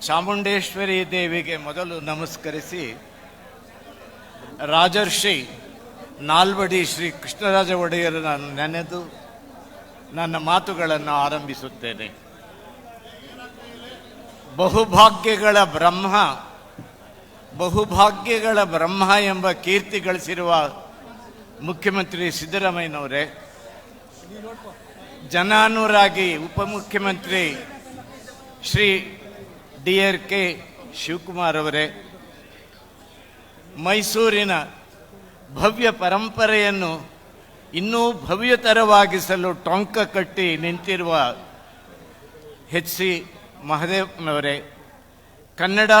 ಚಾಮುಂಡೇಶ್ವರಿ ದೇವಿಗೆ ಮೊದಲು ನಮಸ್ಕರಿಸಿ ರಾಜರ್ಷಿ ನಾಲ್ವಡಿ ಶ್ರೀ ಕೃಷ್ಣರಾಜ ಒಡೆಯರನ್ನು ನೆನೆದು ನನ್ನ ಮಾತುಗಳನ್ನು ಆರಂಭಿಸುತ್ತೇನೆ. ಬಹುಭಾಗ್ಯಗಳ ಬ್ರಹ್ಮ ಬಹುಭಾಗ್ಯಗಳ ಬ್ರಹ್ಮ ಎಂಬ ಕೀರ್ತಿ ಗಳಿಸಿರುವ ಮುಖ್ಯಮಂತ್ರಿ ಸಿದ್ದರಾಮಯ್ಯನವರೇ, ಜನಾನುರಾಗಿ ಉಪಮುಖ್ಯಮಂತ್ರಿ Shri D R K Shivakumar ಅವರೇ, ಮೈಸೂರಿನ ಭವ್ಯ ಪರಂಪರೆಯನ್ನು ಇನ್ನೂ ಭವ್ಯತರವಾಗಿಸಲು ಟೊಂಕ ಕಟ್ಟಿ ನಿಂತಿರುವ ಎಚ್ ಸಿ ಮಹದೇವನವರೇ, ಕನ್ನಡ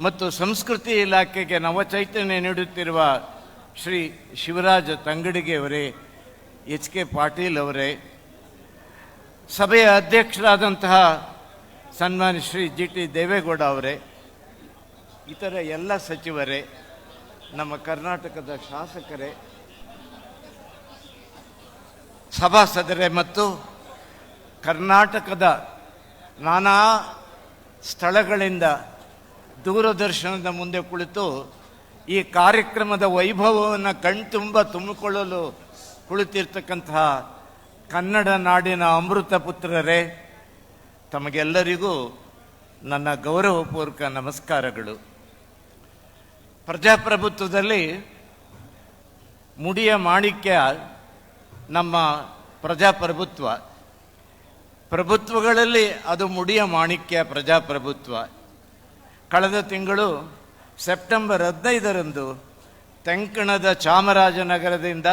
ಮತ್ತು ಸಂಸ್ಕೃತಿ ಇಲಾಖೆಗೆ ನವಚೈತನ್ಯ ನೀಡುತ್ತಿರುವ ಶ್ರೀ ಶಿವರಾಜ ತಂಗಡಿಗೆಯವರೇ, ಎಚ್ ಕೆ ಪಾಟೀಲ್ ಅವರೇ, ಸಭೆಯ ಅಧ್ಯಕ್ಷರಾದಂತಹ ಸನ್ಮಾನ್ಯ ಶ್ರೀ ಜಿ ಟಿ ದೇವೇಗೌಡ ಅವರೇ, ಇತರ ಎಲ್ಲ ಸಚಿವರೇ, ನಮ್ಮ ಕರ್ನಾಟಕದ ಶಾಸಕರೇ, ಸಭಾಸದರೇ ಮತ್ತು ಕರ್ನಾಟಕದ ನಾನಾ ಸ್ಥಳಗಳಿಂದ ದೂರದರ್ಶನದ ಮುಂದೆ ಕುಳಿತು ಈ ಕಾರ್ಯಕ್ರಮದ ವೈಭವವನ್ನು ಕಣ್ತುಂಬ ತುಂಬಿಕೊಳ್ಳಲು ಕುಳಿತಿರ್ತಕ್ಕಂತಹ ಕನ್ನಡ ನಾಡಿನ ಅಮೃತ ಪುತ್ರರೇ ತಮಗೆಲ್ಲರಿಗೂ ನನ್ನ ಗೌರವಪೂರ್ವಕ ನಮಸ್ಕಾರಗಳು. ಪ್ರಜಾಪ್ರಭುತ್ವದಲ್ಲಿ ಮುಡಿಯ ಮಾಣಿಕ್ಯ ನಮ್ಮ ಪ್ರಜಾಪ್ರಭುತ್ವ. ಪ್ರಭುತ್ವಗಳಲ್ಲಿ ಅದು ಮುಡಿಯ ಮಾಣಿಕ್ಯ ಪ್ರಜಾಪ್ರಭುತ್ವ. ಕಳೆದ ತಿಂಗಳು ಸೆಪ್ಟೆಂಬರ್ ಹದಿನೈದರಂದು ತೆಂಕಣದ ಚಾಮರಾಜನಗರದಿಂದ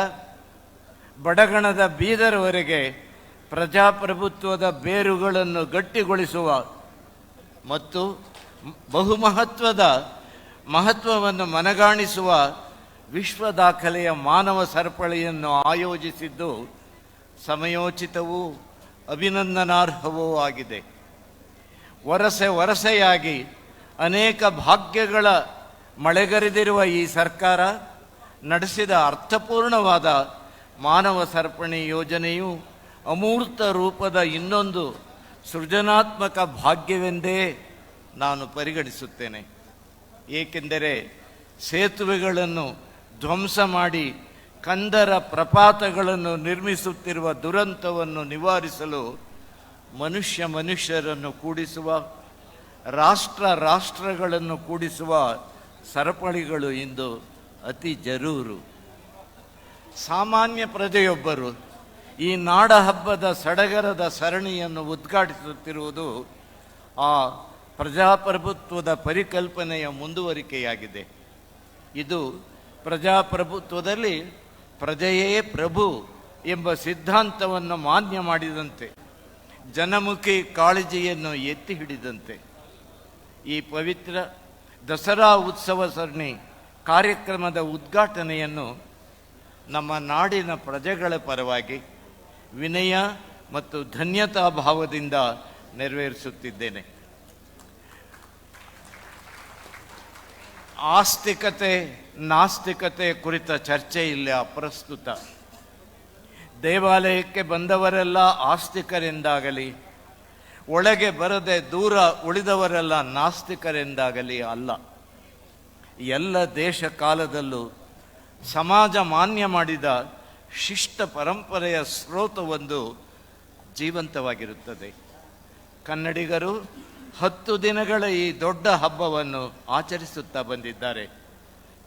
ಬಡಗಣದ ಬೀದರ್ವರೆಗೆ ಪ್ರಜಾಪ್ರಭುತ್ವದ ಬೇರುಗಳನ್ನು ಗಟ್ಟಿಗೊಳಿಸುವ ಮತ್ತು ಬಹುಮಹತ್ವದ ಮಹತ್ವವನ್ನು ಮನಗಾಣಿಸುವ ವಿಶ್ವ ದಾಖಲೆಯ ಮಾನವ ಸರಪಳಿಯನ್ನು ಆಯೋಜಿಸಿದ್ದು ಸಮಯೋಚಿತವೂ ಅಭಿನಂದನಾರ್ಹವೂ ಆಗಿದೆ. ವರಸೆ ವರಸೆಯಾಗಿ ಅನೇಕ ಭಾಗ್ಯಗಳ ಮಳೆಗರೆದಿರುವ ಈ ಸರ್ಕಾರ ನಡೆಸಿದ ಅರ್ಥಪೂರ್ಣವಾದ ಮಾನವ ಸರಪಣಿ ಯೋಜನೆಯು ಅಮೂರ್ತ ರೂಪದ ಇನ್ನೊಂದು ಸೃಜನಾತ್ಮಕ ಭಾಗ್ಯವೆಂದೇ ನಾನು ಪರಿಗಣಿಸುತ್ತೇನೆ. ಏಕೆಂದರೆ ಸೇತುವೆಗಳನ್ನು ಧ್ವಂಸ ಮಾಡಿ ಕಂದರ ಪ್ರಪಾತಗಳನ್ನು ನಿರ್ಮಿಸುತ್ತಿರುವ ದುರಂತವನ್ನು ನಿವಾರಿಸಲು ಮನುಷ್ಯ ಮನುಷ್ಯರನ್ನು ಕೂಡಿಸುವ, ರಾಷ್ಟ್ರ ರಾಷ್ಟ್ರಗಳನ್ನು ಕೂಡಿಸುವ ಸರಪಳಿಗಳು ಇಂದು ಅತಿ ಜರೂರು. ಸಾಮಾನ್ಯ ಪ್ರಜೆಯೊಬ್ಬರು ಈ ನಾಡ ಹಬ್ಬದ ಸಡಗರದ ಸರಣಿಯನ್ನು ಉದ್ಘಾಟಿಸುತ್ತಿರುವುದು ಆ ಪ್ರಜಾಪ್ರಭುತ್ವದ ಪರಿಕಲ್ಪನೆಯ ಮುಂದುವರಿಕೆಯಾಗಿದೆ. ಇದು ಪ್ರಜಾಪ್ರಭುತ್ವದಲ್ಲಿ ಪ್ರಜೆಯೇ ಪ್ರಭು ಎಂಬ ಸಿದ್ಧಾಂತವನ್ನು ಮಾನ್ಯ ಮಾಡಿದಂತೆ, ಜನಮುಖಿ ಕಾಳಜಿಯನ್ನು ಎತ್ತಿ ಹಿಡಿದಂತೆ. ಈ ಪವಿತ್ರ ದಸರಾ ಉತ್ಸವ ಸರಣಿ ಕಾರ್ಯಕ್ರಮದ ಉದ್ಘಾಟನೆಯನ್ನು ನಮ್ಮ ನಾಡಿನ ಪ್ರಜೆಗಳ ಪರವಾಗಿ ವಿನಯ ಮತ್ತು ಧನ್ಯತಾ ಭಾವದಿಂದ ನೆರವೇರಿಸುತ್ತಿದ್ದೇನೆ. ಆಸ್ತಿಕತೆ, ನಾಸ್ತಿಕತೆ ಕುರಿತ ಚರ್ಚೆ ಇಲ್ಲ ಅಪ್ರಸ್ತುತ ದೇವಾಲಯಕ್ಕೆ ಬಂದವರೆಲ್ಲ ಆಸ್ತಿಕರೆಂದಾಗಲಿ, ಒಳಗೆ ಬರದೆ ದೂರ ಉಳಿದವರೆಲ್ಲ ನಾಸ್ತಿಕರೆಂದಾಗಲಿ ಅಲ್ಲ. ಎಲ್ಲ ದೇಶ ಕಾಲದಲ್ಲೂ ಸಮಾಜ ಮಾನ್ಯ ಮಾಡಿದ ಶಿಷ್ಟ ಪರಂಪರೆಯ ಸ್ರೋತವೊಂದು ಜೀವಂತವಾಗಿರುತ್ತದೆ. ಕನ್ನಡಿಗರು ಹತ್ತು ದಿನಗಳ ಈ ದೊಡ್ಡ ಹಬ್ಬವನ್ನು ಆಚರಿಸುತ್ತಾ ಬಂದಿದ್ದಾರೆ.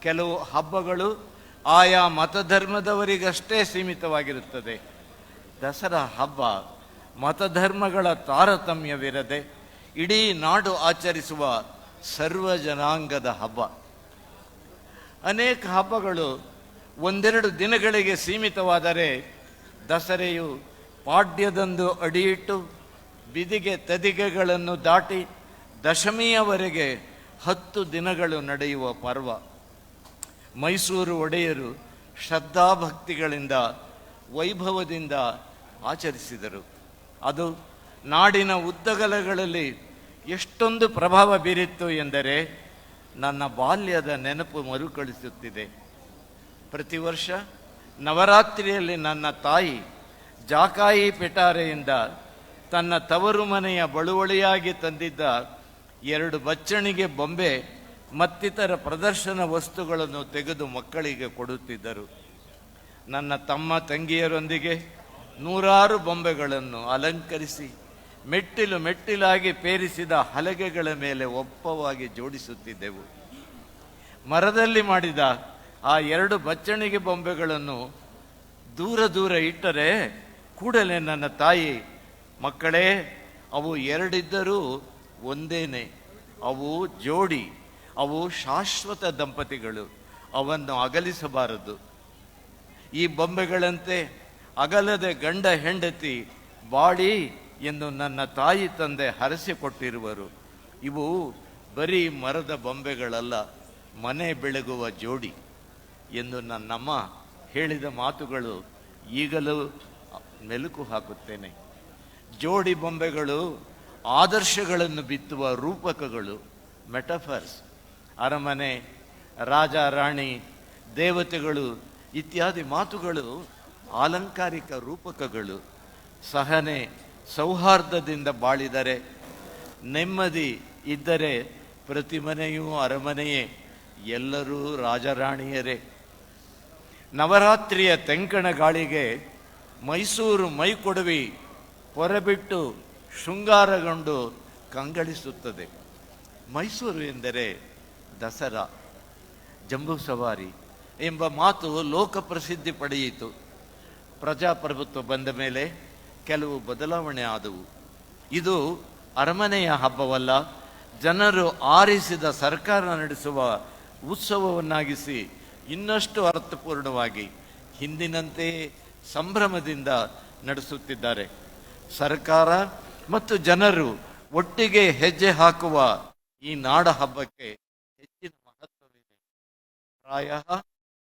ಕೆಲವು ಹಬ್ಬಗಳು ಆಯಾ ಮತಧರ್ಮದವರಿಗಷ್ಟೇ ಸೀಮಿತವಾಗಿರುತ್ತದೆ. ದಸರಾ ಹಬ್ಬ ಮತಧರ್ಮಗಳ ತಾರತಮ್ಯವಿರದೆ ಇಡೀ ನಾಡು ಆಚರಿಸುವ ಸರ್ವ ಜನಾಂಗದ ಹಬ್ಬ. ಅನೇಕ ಹಬ್ಬಗಳು ಒಂದೆರಡು ದಿನಗಳಿಗೆ ಸೀಮಿತವಾದರೆ ದಸರೆಯು ಪಾಡ್ಯದಂದು ಅಡಿಯಿಟ್ಟು ಬಿದಿಗೆ ತದಿಗೆಗಳನ್ನು ದಾಟಿ ದಶಮಿಯವರೆಗೆ ಹತ್ತು ದಿನಗಳು ನಡೆಯುವ ಪರ್ವ. ಮೈಸೂರು ಒಡೆಯರು ಶ್ರದ್ಧಾಭಕ್ತಿಗಳಿಂದ, ವೈಭವದಿಂದ ಆಚರಿಸಿದರು. ಅದು ನಾಡಿನ ಉದ್ದಗಲಗಳಲ್ಲಿ ಎಷ್ಟೊಂದು ಪ್ರಭಾವ ಬೀರಿತ್ತು ಎಂದರೆ ನನ್ನ ಬಾಲ್ಯದ ನೆನಪು ಮರುಕಳಿಸುತ್ತಿದೆ. ಪ್ರತಿ ವರ್ಷ ನವರಾತ್ರಿಯಲ್ಲಿ ನನ್ನ ತಾಯಿ ಜಾಕಾಯಿ ಪೆಟಾರೆಯಿಂದ ತನ್ನ ತವರು ಮನೆಯ ಬಳುವಳಿಯಾಗಿ ತಂದಿದ್ದ ಎರಡು ಬಚ್ಚಣಿಗೆ ಬೊಂಬೆ ಮತ್ತಿತರ ಪ್ರದರ್ಶನ ವಸ್ತುಗಳನ್ನು ತೆಗೆದು ಮಕ್ಕಳಿಗೆ ಕೊಡುತ್ತಿದ್ದರು. ನನ್ನ ತಮ್ಮ ತಂಗಿಯರೊಂದಿಗೆ ನೂರಾರು ಬೊಂಬೆಗಳನ್ನು ಅಲಂಕರಿಸಿ ಮೆಟ್ಟಿಲು ಮೆಟ್ಟಿಲಾಗಿ ಪೇರಿಸಿದ ಹಲಗೆಗಳ ಮೇಲೆ ಒಪ್ಪವಾಗಿ ಜೋಡಿಸುತ್ತಿದ್ದೆವು. ಮರದಲ್ಲಿ ಮಾಡಿದ ಆ ಎರಡು ಬಚ್ಚಣಿಗೆ ಬೊಂಬೆಗಳನ್ನು ದೂರ ದೂರ ಇಟ್ಟರೆ ಕೂಡಲೇ ನನ್ನ ತಾಯಿ, ಮಕ್ಕಳೇ, ಅವು ಎರಡಿದ್ದರೂ ಒಂದೇನೆ. ಅವು ಜೋಡಿ, ಅವು ಶಾಶ್ವತ ದಂಪತಿಗಳು, ಅವನ್ನು ಅಗಲಿಸಬಾರದು. ಈ ಬೊಂಬೆಗಳಂತೆ ಅಗಲದೆ ಗಂಡ ಹೆಂಡತಿ ಬಾಡಿ ಎಂದು ನನ್ನ ತಾಯಿ ತಂದೆ ಹರಸಿಕೊಟ್ಟಿರುವರು. ಇವು ಬರೀ ಮರದ ಬೊಂಬೆಗಳಲ್ಲ, ಮನೆ ಬೆಳಗುವ ಜೋಡಿ. ಎಂದು ನನ್ನಮ್ಮ ಹೇಳಿದ ಮಾತುಗಳು ಈಗಲೂ ಮೆಲುಕು ಹಾಕುತ್ತೇನೆ. ಜೋಡಿ ಬೊಂಬೆಗಳು, ಆದರ್ಶಗಳನ್ನು ಬಿತ್ತುವ ರೂಪಕಗಳು, ಮೆಟಫರ್ಸ್, ಅರಮನೆ, ರಾಜ, ರಾಣಿ, ದೇವತೆಗಳು ಇತ್ಯಾದಿ ಮಾತುಗಳು ಆಲಂಕಾರಿಕ ರೂಪಕಗಳು. ಸಹನೆ, ಸೌಹಾರ್ದದಿಂದ ಬಾಳಿದರೆ, ನೆಮ್ಮದಿ ಇದ್ದರೆ ಪ್ರತಿ ಮನೆಯೂ ಅರಮನೆಯೇ. ಎಲ್ಲರೂ ರಾಜರಾಣಿಯರೇ ನವರಾತ್ರಿಯ ತೆಂಕಣ ಗಾಳಿಗೆ ಮೈಸೂರು ಮೈಕೊಡವಿ ಹೊರಬಿಟ್ಟು ಶೃಂಗಾರಗೊಂಡು ಕಂಗಳಿಸುತ್ತದೆ ಮೈಸೂರು ಎಂದರೆ ದಸರಾ, ಜಂಬೂ ಸವಾರಿ ಎಂಬ ಮಾತು ಲೋಕ ಪ್ರಸಿದ್ಧಿ ಪಡೆಯಿತು. ಪ್ರಜಾಪ್ರಭುತ್ವ ಬಂದ ಮೇಲೆ ಕೆಲವು ಬದಲಾವಣೆ ಆದವು. ಇದು ಅರಮನೆಯ ಹಬ್ಬವಲ್ಲ, ಜನರು ಆರಿಸಿದ ಸರ್ಕಾರ ನಡೆಸುವ ಉತ್ಸವವನ್ನಾಗಿಸಿ ಇನ್ನಷ್ಟು ಅರ್ಥಪೂರ್ಣವಾಗಿ ಹಿಂದಿನಂತೆ ಸಂಭ್ರಮದಿಂದ ನಡೆಸುತ್ತಿದ್ದಾರೆ. ಸರ್ಕಾರ ಮತ್ತು ಜನರು ಒಟ್ಟಿಗೆ ಹೆಜ್ಜೆ ಹಾಕುವ ಈ ನಾಡ ಹಬ್ಬಕ್ಕೆ ಹೆಚ್ಚಿನ ಮಹತ್ವವಿದೆ. ಪ್ರಾಯ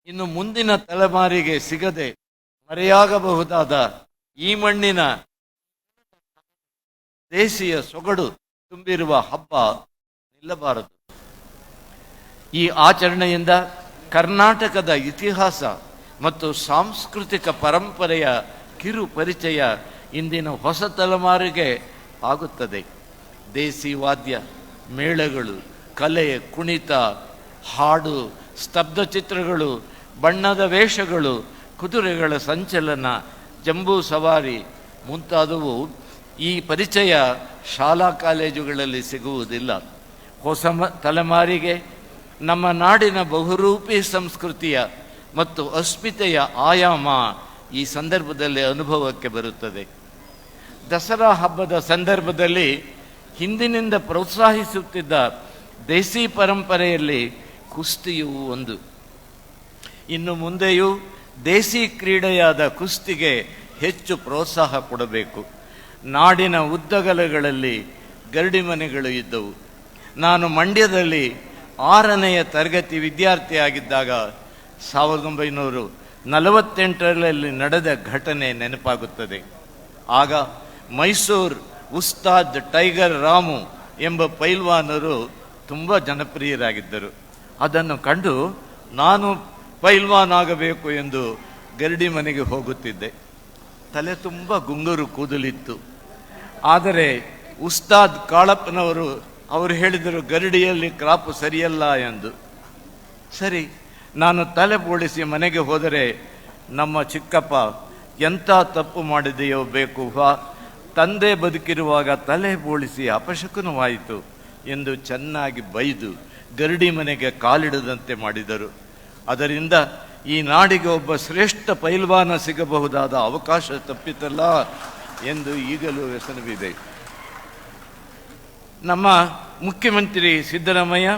ಇನ್ನು ಮುಂದಿನ ತಲೆಮಾರಿಗೆ ಸಿಗದೆ ಮರೆಯಾಗಬಹುದಾದ ಈ ಮಣ್ಣಿನ ದೇಶೀಯ ಸೊಗಡು ತುಂಬಿರುವ ಹಬ್ಬ ನಿಲ್ಲಬಾರದು. ಈ ಆಚರಣೆಯಿಂದ ಕರ್ನಾಟಕದ ಇತಿಹಾಸ ಮತ್ತು ಸಾಂಸ್ಕೃತಿಕ ಪರಂಪರೆಯ ಕಿರು ಪರಿಚಯ ಇಂದಿನ ಹೊಸ ತಲೆಮಾರಿಗೆ ಆಗುತ್ತದೆ. ದೇಸಿ ವಾದ್ಯ, ಮೇಳಗಳು, ಕಲೆ, ಕುಣಿತ, ಹಾಡು, ಸ್ತಬ್ಧ ಚಿತ್ರಗಳು, ಬಣ್ಣದ ವೇಷಗಳು, ಕುದುರೆಗಳ ಸಂಚಲನ, ಜಂಬೂ ಸವಾರಿ ಮುಂತಾದವು ಈ ಪರಿಚಯ ಶಾಲಾ ಕಾಲೇಜುಗಳಲ್ಲಿ ಸಿಗುವುದಿಲ್ಲ. ಹೊಸ ತಲೆಮಾರಿಗೆ ನಮ್ಮ ನಾಡಿನ ಬಹುರೂಪಿ ಸಂಸ್ಕೃತಿಯ ಮತ್ತು ಅಸ್ಮಿತೆಯ ಆಯಾಮ ಈ ಸಂದರ್ಭದಲ್ಲಿ ಅನುಭವಕ್ಕೆ ಬರುತ್ತದೆ. ದಸರಾ ಹಬ್ಬದ ಸಂದರ್ಭದಲ್ಲಿ ಹಿಂದಿನಿಂದ ಪ್ರೋತ್ಸಾಹಿಸುತ್ತಿದ್ದ ದೇಸಿ ಪರಂಪರೆಯಲ್ಲಿ ಕುಸ್ತಿಯೂ ಒಂದು. ಇನ್ನು ಮುಂದೆಯೂ ದೇಸಿ ಕ್ರೀಡೆಯಾದ ಕುಸ್ತಿಗೆ ಹೆಚ್ಚು ಪ್ರೋತ್ಸಾಹ ಕೊಡಬೇಕು. ನಾಡಿನ ಉದ್ದಗಲಗಳಲ್ಲಿ ಗರಡಿ ಮನೆಗಳು ಇದ್ದವು. ನಾನು ಮಂಡ್ಯದಲ್ಲಿ ಆರನೆಯ ತರಗತಿ ವಿದ್ಯಾರ್ಥಿಯಾಗಿದ್ದಾಗ ಸಾವಿರದ ಒಂಬೈನೂರು ನಲವತ್ತೆಂಟರಲ್ಲಿ ನಡೆದ ಘಟನೆ ನೆನಪಾಗುತ್ತದೆ. ಆಗ ಮೈಸೂರು ಉಸ್ತಾದ್ ಟೈಗರ್ ರಾಮು ಎಂಬ ಪೈಲ್ವಾನರು ತುಂಬ ಜನಪ್ರಿಯರಾಗಿದ್ದರು. ಅದನ್ನು ಕಂಡು ನಾನು ಪೈಲ್ವಾನ್ ಆಗಬೇಕು ಎಂದು ಗರಡಿ ಮನೆಗೆ ಹೋಗುತ್ತಿದ್ದೆ. ತಲೆ ತುಂಬ ಗುಂಗುರು ಕೂದಲಿತ್ತು. ಆದರೆ ಉಸ್ತಾದ್ ಕಾಳಪ್ಪನವರು ಅವರು ಹೇಳಿದರು, ಗರಡಿಯಲ್ಲಿ ಕ್ರಾಪ್ ಸರಿಯಲ್ಲ ಎಂದು. ಸರಿ, ನಾನು ತಲೆ ಬೋಳಿಸಿ ಮನೆಗೆ ಹೋದರೆ ನಮ್ಮ ಚಿಕ್ಕಪ್ಪ, ಎಂಥ ತಪ್ಪು ಮಾಡಿದೆಯೋ ಬೇಕು ತಂದೆ ಬದುಕಿರುವಾಗ ತಲೆ ಬೋಳಿಸಿ ಅಪಶಕುನವಾಯಿತು ಎಂದು ಚೆನ್ನಾಗಿ ಬೈದು ಗರಡಿ ಮನೆಗೆ ಕಾಲಿಡದಂತೆ ಮಾಡಿದರು. ಅದರಿಂದ ಈ ನಾಡಿಗೆ ಒಬ್ಬ ಶ್ರೇಷ್ಠ ಪೈಲ್ವಾನ ಸಿಗಬಹುದಾದ ಅವಕಾಶ ತಪ್ಪಿತಲ್ಲ ಎಂದು ಈಗಲೂ ವ್ಯಸನವಿದೆ. ನಮ್ಮ ಮುಖ್ಯಮಂತ್ರಿ ಸಿದ್ದರಾಮಯ್ಯ